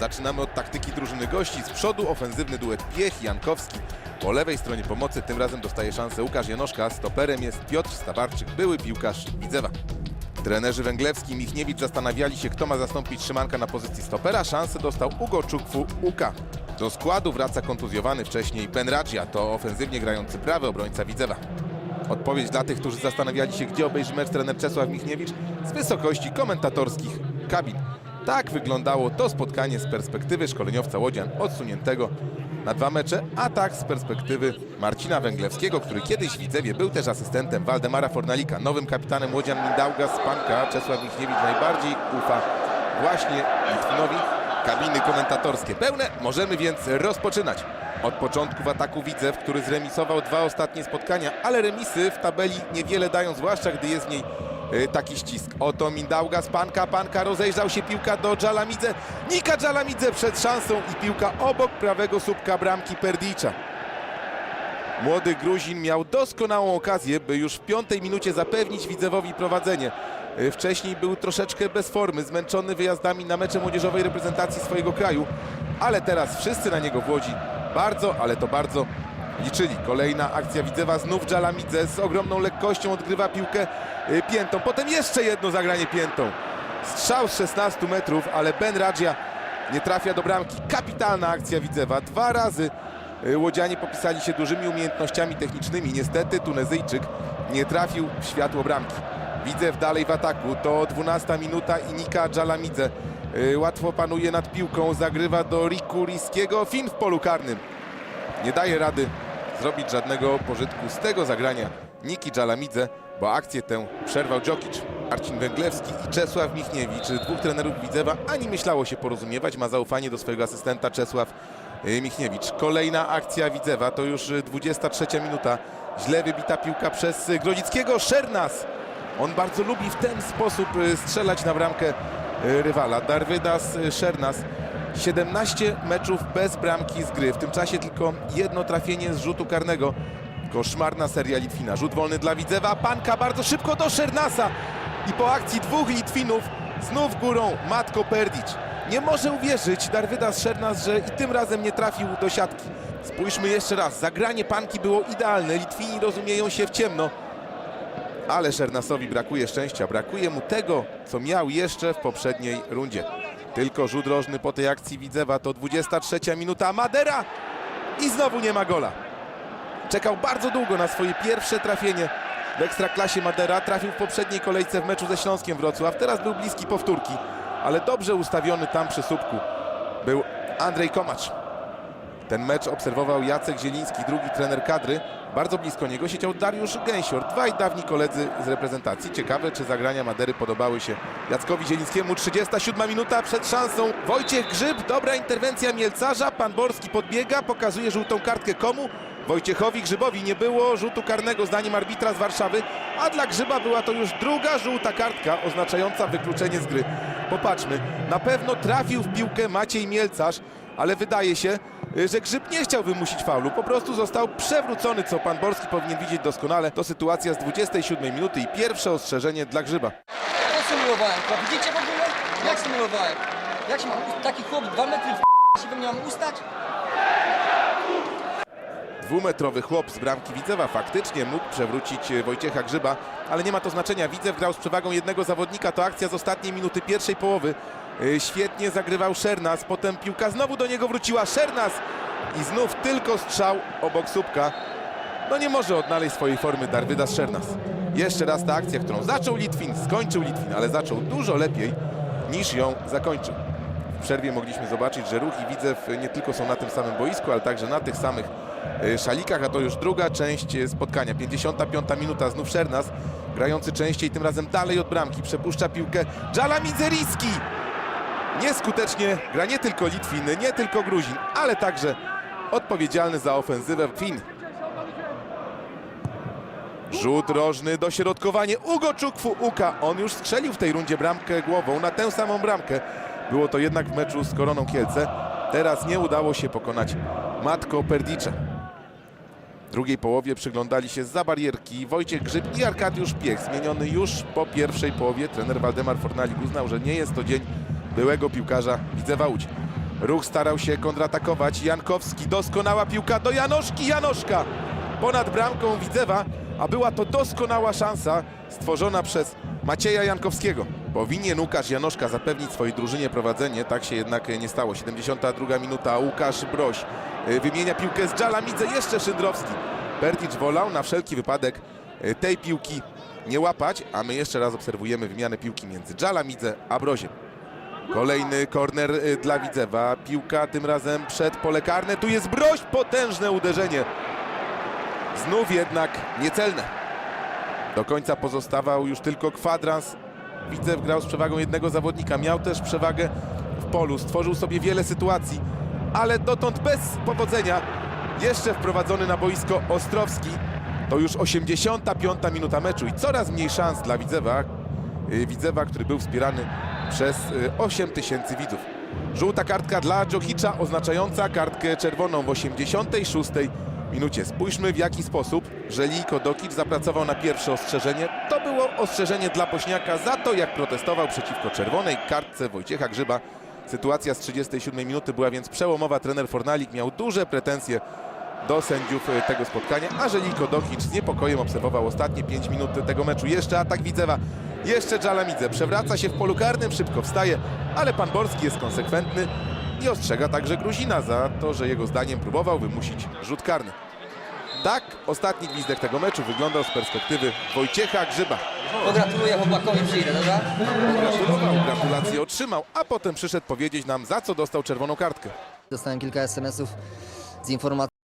Zaczynamy od taktyki drużyny gości. Z przodu ofensywny duet Piech-Jankowski. Po lewej stronie pomocy tym razem dostaje szansę Łukasz Janoszka. Stoperem jest Piotr Stawarczyk, były piłkarz Widzewa. Trenerzy Węglewski i Michniewicz zastanawiali się, kto ma zastąpić Szymanka na pozycji stopera. Szansę dostał Ugo Czukwu Uka. Do składu wraca kontuzjowany wcześniej Ben Radzia, to ofensywnie grający prawy obrońca Widzewa. Odpowiedź dla tych, którzy zastanawiali się, gdzie obejrzy mecz trener Czesław Michniewicz z wysokości komentatorskich kabin. Tak wyglądało to spotkanie z perspektywy szkoleniowca Łodzian odsuniętego na dwa mecze, a tak z perspektywy Marcina Węglewskiego, który kiedyś w Widzewie był też asystentem Waldemara Fornalika. Nowym kapitanem Łodzian Mindauga Spanka Czesław Michniewicz najbardziej ufa właśnie Litwinowi. Kabiny komentatorskie pełne, możemy więc rozpoczynać. Od początku w ataku Widzew, który zremisował dwa ostatnie spotkania, ale remisy w tabeli niewiele dają, zwłaszcza gdy jest w niej taki ścisk. Oto Mindauga z Panka, Panka rozejrzał się, piłka do Dżalamidze, Nika Dżalamidze przed szansą i piłka obok prawego słupka bramki Perdicza. Młody Gruzin miał doskonałą okazję, by już w piątej minucie zapewnić Widzewowi prowadzenie. Y, Wcześniej był troszeczkę bez formy, zmęczony wyjazdami na mecze młodzieżowej reprezentacji swojego kraju, ale teraz wszyscy na niego w Łodzi bardzo, ale to bardzo liczyli. Kolejna akcja Widzewa, znów Dżalamidze z ogromną lekkością odgrywa piłkę y, piętą. Potem jeszcze jedno zagranie piętą. Strzał z 16 metrów, ale Ben Radzia nie trafia do bramki. Kapitalna akcja Widzewa. Dwa razy y, Łodzianie popisali się dużymi umiejętnościami technicznymi. Niestety Tunezyjczyk nie trafił w światło bramki. Widzew dalej w ataku. To 12 minuta i Nika Dżalamidze y, łatwo panuje nad piłką. Zagrywa do Riku Riskiego. Fin w polu karnym. Nie daje rady zrobić żadnego pożytku z tego zagrania Niki Dżalamidze, bo akcję tę przerwał Dżokic. Marcin Węglewski i Czesław Michniewicz, dwóch trenerów Widzewa, ani myślało się porozumiewać, ma zaufanie do swojego asystenta Czesław y, Michniewicz. Kolejna akcja Widzewa, to już y, 23 minuta. Źle wybita piłka przez Grodzickiego. Szernas! On bardzo lubi w ten sposób y, strzelać na bramkę y, rywala. Darwydas Szernas 17 meczów bez bramki z gry. W tym czasie tylko jedno trafienie z rzutu karnego. Koszmarna seria Litwina. Rzut wolny dla Widzewa. Panka bardzo szybko do Szernasa. I po akcji dwóch Litwinów znów górą Matko Perdic. Nie może uwierzyć Darwydas Szernas, że i tym razem nie trafił do siatki. Spójrzmy jeszcze raz. Zagranie Panki było idealne. Litwini rozumieją się w ciemno. Ale Szernasowi brakuje szczęścia. Brakuje mu tego, co miał jeszcze w poprzedniej rundzie. Tylko rzut rożny po tej akcji Widzewa to 23 minuta. Madera i znowu nie ma gola. Czekał bardzo długo na swoje pierwsze trafienie w Ekstraklasie Madera. Trafił w poprzedniej kolejce w meczu ze Śląskiem Wrocław. Teraz był bliski powtórki, ale dobrze ustawiony tam przy słupku był Andrzej Komacz. Ten mecz obserwował Jacek Zieliński, drugi trener kadry. Bardzo blisko niego siedział Dariusz Gęsior, dwaj dawni koledzy z reprezentacji. Ciekawe, czy zagrania Madery podobały się Jackowi Zielińskiemu. 37 minuta przed szansą. Wojciech Grzyb, dobra interwencja Mielcarza. Pan Borski podbiega, pokazuje żółtą kartkę komu? Wojciechowi Grzybowi nie było rzutu karnego zdaniem arbitra z Warszawy, a dla Grzyba była to już druga żółta kartka oznaczająca wykluczenie z gry. Popatrzmy, na pewno trafił w piłkę Maciej Mielcarz, ale wydaje się, że Grzyb nie chciał wymusić faulu. Po prostu został przewrócony, co pan Borski powinien widzieć doskonale. To sytuacja z 27 minuty i pierwsze ostrzeżenie dla Grzyba. Ja symulowałem, to widzicie w ogóle? Jak symulowałem? Jak się taki chłop dwa metry w się we mnie mam ustać? Dwumetrowy chłop z bramki Widzewa faktycznie mógł przewrócić e, Wojciecha Grzyba, ale nie ma to znaczenia. Widzew grał z przewagą jednego zawodnika. To akcja z ostatniej minuty pierwszej połowy. E, Świetnie zagrywał Szernas, potem piłka znowu do niego wróciła. Szernas i znów tylko strzał obok słupka. No nie może odnaleźć swojej formy Darwydas Szernas. Jeszcze raz ta akcja, którą zaczął Litwin, skończył Litwin, ale zaczął dużo lepiej niż ją zakończył. W przerwie mogliśmy zobaczyć, że Ruch i Widzew nie tylko są na tym samym boisku, ale także na tych samych e, szalikach, a to już druga część e, spotkania. 55 minuta, znów Szernas, grający częściej, tym razem dalej od bramki. Przepuszcza piłkę Dżala Midzeriski. Nieskutecznie gra nie tylko Litwin, nie tylko Gruzin, ale także odpowiedzialny za ofensywę Fin. Rzut rożny, dośrodkowanie, Ugo Czukwu Uka. On już strzelił w tej rundzie bramkę głową na tę samą bramkę. Było to jednak w meczu z Koroną Kielce. Teraz nie udało się pokonać Matko Perdicze. W drugiej połowie przyglądali się za barierki Wojciech Grzyb i Arkadiusz Piech. Zmieniony już po pierwszej połowie trener Waldemar Fornalik uznał, że nie jest to dzień byłego piłkarza Widzewa Łódź. Ruch starał się kontratakować. Jankowski, doskonała piłka do Janoszki. Janoszka ponad bramką Widzewa, a była to doskonała szansa stworzona przez Macieja Jankowskiego. Powinien Łukasz Janoszka zapewnić swojej drużynie prowadzenie, tak się jednak nie stało. 72 minuta, Łukasz Broś y, wymienia piłkę z Dżalamidze, jeszcze Szydrowski. Berticz wolał na wszelki wypadek y, tej piłki nie łapać, a my jeszcze raz obserwujemy wymianę piłki między Dżalamidze a Broziem. Kolejny korner y, dla Widzewa. Piłka tym razem przed pole karne. Tu jest Broś, potężne uderzenie. Znów jednak niecelne. Do końca pozostawał już tylko kwadrans. Widzew grał z przewagą jednego zawodnika. Miał też przewagę w polu. Stworzył sobie wiele sytuacji, ale dotąd bez powodzenia. Jeszcze wprowadzony na boisko Ostrowski. To już 85 minuta meczu i coraz mniej szans dla Widzewa. Y, Widzewa, który był wspierany przez y, 8 tysięcy widzów. Żółta kartka dla Dżochicza oznaczająca kartkę czerwoną w 86 minucie. Spójrzmy w jaki sposób Żeliko Dokic zapracował na pierwsze ostrzeżenie. To było ostrzeżenie dla Bośniaka za to, jak protestował przeciwko czerwonej kartce Wojciecha Grzyba. Sytuacja z 37 minuty była więc przełomowa. Trener Fornalik miał duże pretensje do sędziów e, tego spotkania, a Żeliko Dokic z niepokojem obserwował ostatnie 5 minut tego meczu. Jeszcze atak Widzewa, jeszcze Dżalamidze. Przewraca się w polu karnym, szybko wstaje, ale pan Borski jest konsekwentny i ostrzega także Gruzina za to, że jego zdaniem próbował wymusić rzut karny. Tak ostatni gwizdek tego meczu wyglądał z perspektywy Wojciecha Grzyba. Pogratuluję chłopakowi, przyjdę, dobra? Gratulował, gratulacje otrzymał, a potem przyszedł powiedzieć nam, za co dostał czerwoną kartkę. Dostałem kilka SMS-ów z informacją,